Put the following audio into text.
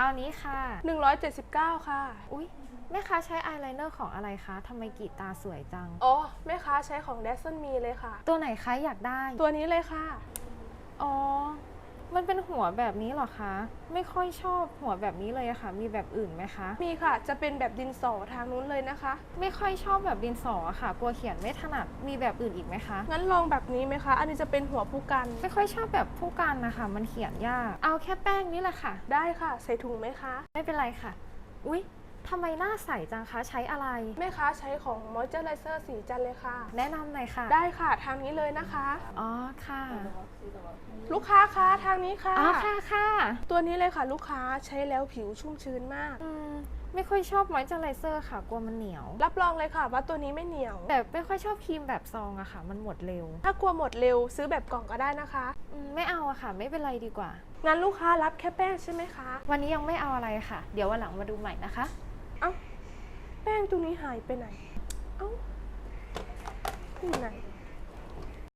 เอานี้ค่ะ 179 ค่ะ อุ๊ยแม่ค้าใช้อายไลเนอร์ของอะไรคะทำไมกรีดตาสวยจัง อ๋อ แม่ค้าใช้ของ d ด s นมีเลยค่ะ ตัวไหนคะอยากได้ ตัวนี้เลยค่ะอ๋อ มันเป็นหัวแบบนี้เหรอคะ ไม่ค่อยชอบหัวแบบนี้เลยอะค่ะ มีแบบอื่นไหมคะ มีค่ะ จะเป็นแบบดินสอทางนู้นเลยนะคะ ไม่ค่อยชอบแบบดินสออะค่ะ กลัวเขียนไม่ถนัด มีแบบอื่นอีกไหมคะ งั้นลองแบบนี้ไหมคะ อันนี้จะเป็นหัวผู้กัน ไม่ค่อยชอบแบบผู้กันนะคะ มันเขียนยาก เอาแค่แป้งนี่แหละค่ะ ได้ค่ะ ใส่ถุงไหมคะ ไม่เป็นไรค่ะ อุ๊ย ทำไมหน้าใสจังคะ ใช้อะไร แม่ค้าใช้ของ Moisturizer สีจันทร์เลยค่ะ แนะนำหน่อยค่ะ ได้ค่ะ ทางนี้เลยนะคะ อ๋อค่ะลูกค้าคะทางนี้ค่ะ อ๋อค่ะค่ะตัวนี้เลยค่ะ ลูกค้าใช้แล้วผิวชุ่มชื้นมาก อืมไม่ค่อยชอบมอยเจอไรเซอร์ค่ะ กลัวมันเหนียว รับรองเลยค่ะ ว่าตัวนี้ไม่เหนียว แต่ไม่ค่อยชอบครีมแบบซองอะค่ะ มันหมดเร็ว ถ้ากลัวหมดเร็วซื้อแบบกล่องก็ได้นะคะอืมไม่เอาอะค่ะ ไม่เป็นไรดีกว่า งั้นลูกค้ารับแค่แป้งใช่ไหมคะ วันนี้ยังไม่เอาอะไรค่ะ เดี๋ยววันหลังมาดูใหม่นะคะเอ้าแป้ง ตรงนี้หายไปไหน เอ้าที่ไหน